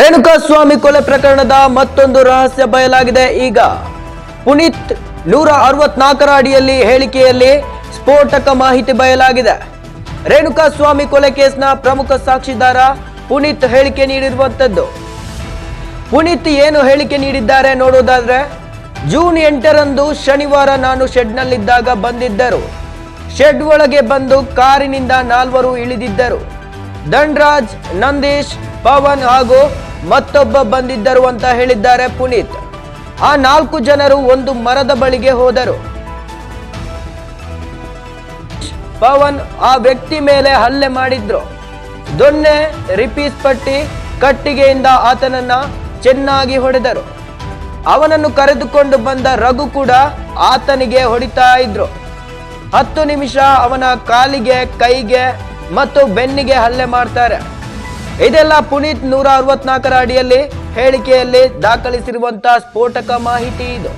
ರೇಣುಕಾಸ್ವಾಮಿ ಕೊಲೆ ಪ್ರಕರಣದ ಮತ್ತೊಂದು ರಹಸ್ಯ ಬಯಲಾಗಿದೆ. ಈಗ ಪುನೀತ್ ನೂರ ಅರವತ್ನಾಲ್ಕರ ಅಡಿಯಲ್ಲಿ ಹೇಳಿಕೆಯಲ್ಲಿ ಸ್ಫೋಟಕ ಮಾಹಿತಿ ಬಯಲಾಗಿದೆ. ರೇಣುಕಾಸ್ವಾಮಿ ಕೊಲೆ ಕೇಸ್ನ ಪ್ರಮುಖ ಸಾಕ್ಷಿದಾರ ಪುನೀತ್ ಹೇಳಿಕೆ ನೀಡಿರುವಂತದ್ದು ಪುನೀತ್ ಏನು ಹೇಳಿಕೆ ನೀಡಿದ್ದಾರೆ ನೋಡೋದಾದ್ರೆ, ಜೂನ್ ಎಂಟರಂದು ಶನಿವಾರ ನಾನು ಶೆಡ್ನಲ್ಲಿದ್ದಾಗ ಬಂದಿದ್ದರು. ಶೆಡ್ ಒಳಗೆ ಬಂದು ಕಾರಿನಿಂದ ನಾಲ್ವರು ಇಳಿದಿದ್ದರು. ಧನ್ರಾಜ್, ನಂದೀಶ್, ಪವನ್ ಹಾಗೂ ಮತ್ತೊಬ್ಬ ಬಂದಿದ್ದರು ಅಂತ ಹೇಳಿದ್ದಾರೆ ಪುನೀತ್. ಆ ನಾಲ್ಕು ಜನರು ಒಂದು ಮರದ ಬಳಿಗೆ ಹೋದರು. ಪವನ್ ಆ ವ್ಯಕ್ತಿ ಮೇಲೆ ಹಲ್ಲೆ ಮಾಡಿದ್ರು. ದೊನ್ನೆ ರಿಪೀಸ್ ಪಟ್ಟಿ, ಕಟ್ಟಿಗೆಯಿಂದ ಆತನನ್ನ ಚೆನ್ನಾಗಿ ಹೊಡೆದರು. ಅವನನ್ನು ಕರೆದುಕೊಂಡು ಬಂದ ರಘು ಕೂಡ ಆತನಿಗೆ ಹೊಡಿತಾ ಇದ್ರು. ಹತ್ತು ನಿಮಿಷ ಅವನ ಕಾಲಿಗೆ, ಕೈಗೆ ಮತ್ತು ಬೆನ್ನಿಗೆ ಹಲ್ಲೆ ಮಾಡ್ತಾರೆ. ಇದೆಲ್ಲ ಪುನೀತ್ ನೂರ ಅರವತ್ನಾಲ್ಕರ ಅಡಿಯಲ್ಲಿ ಹೇಳಿಕೆಯಲ್ಲಿ ದಾಖಲಿಸಿರುವಂತಹ ಸ್ಫೋಟಕ ಮಾಹಿತಿ ಇದು.